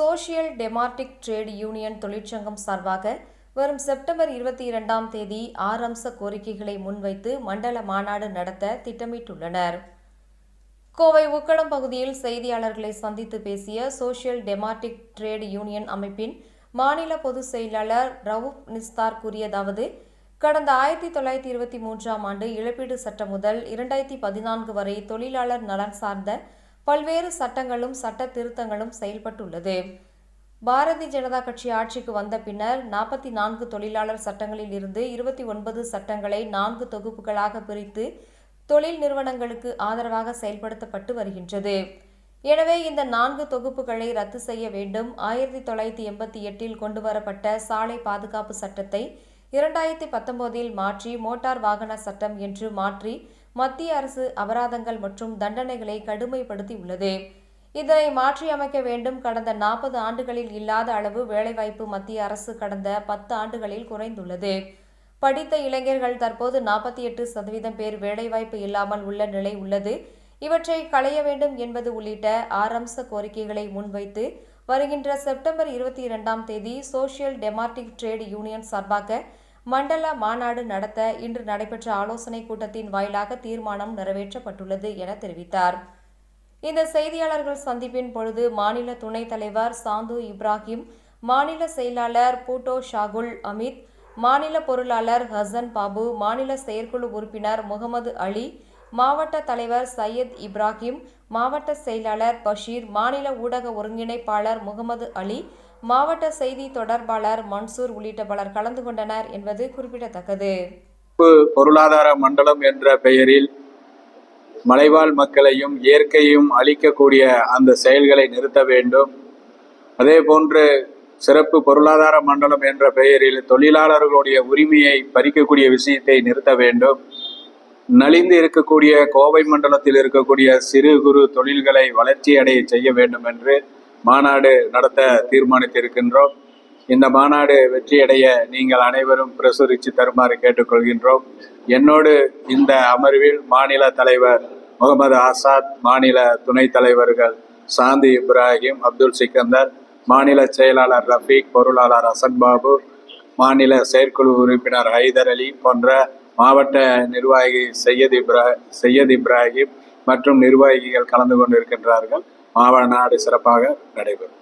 Social டெமார்டிக் trade union தொழிற்சங்கம் சார்பாக வரும் செப்டம்பர் இருபத்தி இரண்டாம் தேதி ஆறு அம்ச கோரிக்கைகளை முன்வைத்து மண்டல மாநாடு நடத்த திட்டமிட்டுள்ளனர். கோவை உக்கடம் பகுதியில் செய்தியாளர்களை சந்தித்து பேசிய சோஷியல் டெமார்டிக் ட்ரேட் யூனியன் அமைப்பின் மாநில பொதுச் செயலாளர் ரவுப் நிஸ்தார் கூறியதாவது கடந்த ஆயிரத்தி தொள்ளாயிரத்தி இருபத்தி மூன்றாம் ஆண்டு இழப்பீடு சட்டம் முதல் இரண்டாயிரத்தி பதினான்கு வரை தொழிலாளர் நலன் சார்ந்த பல்வேறு சட்டங்களும் சட்ட திருத்தங்களும் செயல்பட்டுள்ளது. பாரதிய ஜனதா கட்சி ஆட்சிக்கு வந்த பின்னர் நாற்பத்தி நான்கு தொழிலாளர் சட்டங்களில் இருந்து இருபத்தி ஒன்பது சட்டங்களை நான்கு தொகுப்புகளாக பிரித்து தொழில் நிறுவனங்களுக்கு ஆதரவாக செயல்படுத்தப்பட்டு வருகின்றது. எனவே இந்த நான்கு தொகுப்புகளை ரத்து செய்ய வேண்டும். ஆயிரத்தி தொள்ளாயிரத்தி எண்பத்தி எட்டில் கொண்டுவரப்பட்ட சாலை பாதுகாப்பு சட்டத்தை இரண்டாயிரத்தி பத்தொன்பதில் மாற்றி மோட்டார் வாகன சட்டம் என்று மாற்றி மத்திய அரசு அபராதங்கள் மற்றும் தண்டனைகளை கடுமைப்படுத்தி உள்ளது இதனை மாற்றியமைக்க வேண்டும். கடந்த நாற்பது ஆண்டுகளில் இல்லாத அளவு வேலைவாய்ப்பு மத்திய அரசு கடந்த பத்து ஆண்டுகளில் குறைந்துள்ளது. படித்த இளைஞர்கள் தற்போது நாற்பத்தி எட்டு சதவீதம் பேர் வேலைவாய்ப்பு இல்லாமல் உள்ள நிலை உள்ளது. இவற்றை களைய வேண்டும் என்பது உள்ளிட்ட ஆரம்ச கோரிக்கைகளை முன்வைத்து வருகின்ற செப்டம்பர் இருபத்தி இரண்டாம் தேதி சோசியல் டெமார்டிக் ட்ரேட் யூனியன் சார்பாக மண்டல மாநாடு நடத்த இன்று நடைபெற்ற ஆலோசனைக் கூட்டத்தின் வாயிலாக தீர்மானம் நிறைவேற்றப்பட்டுள்ளது என தெரிவித்தார். இந்த செய்தியாளர்கள் சந்திப்பின் பொழுது மாநில துணைத் தலைவர் சாந்து இப்ராஹிம் மாநில செயலாளர் பூட்டோ ஷாகுல் அமித் மாநில பொருளாளர் ஹசன் பாபு மாநில செயற்குழு உறுப்பினர் முகமது அலி மாவட்ட தலைவர் சையத் இப்ராஹிம் மாவட்ட செயலாளர் பஷீர் மாநில ஊடக ஒருங்கிணைப்பாளர் முகமது அலி மாவட்ட செய்தி தொடர்பாளர் மன்சூர் உள்ளிட்ட பலர் கலந்து கொண்டனர் என்பது குறிப்பிடத்தக்கது. பொருளாதார மண்டலம் என்ற பெயரில் மலைவாழ் மக்களையும் இயற்கையும் அழிக்கக்கூடிய அந்த செயல்களை நிறுத்த வேண்டும். அதே போன்று சிறப்பு பொருளாதார மண்டலம் என்ற பெயரில் தொழிலாளர்களுடைய உரிமையை பறிக்கக்கூடிய விஷயத்தை நிறுத்த வேண்டும். நலிந்து இருக்கக்கூடிய கோவை மண்டலத்தில் இருக்கக்கூடிய சிறு குறு தொழில்களை வளர்ச்சி அடைய செய்ய வேண்டும் என்று மாநாடு நடத்த தீர்மானித்திருக்கின்றோம். இந்த மாநாடு வெற்றியடைய நீங்கள் அனைவரும் பிரசுரித்து தருமாறு கேட்டுக்கொள்கின்றோம். என்னோடு இந்த அமர்வில் மாநில தலைவர் முகமது ஆசாத் மாநில துணைத் தலைவர்கள் சாந்தி இப்ராஹிம் அப்துல் சிக்கந்தர் மாநில செயலாளர் ரஃபீக் பொருளாளர் அசன் பாபு மாநில செயற்குழு உறுப்பினர் ஹைதர் அலி போன்ற மாவட்ட நிர்வாகி சையத் இப்ரா சையத் இப்ராஹிம் மற்றும் நிர்வாகிகள் கலந்து கொண்டிருக்கின்றார்கள். மாவட்ட நாடு சிறப்பாக நடைபெறும்.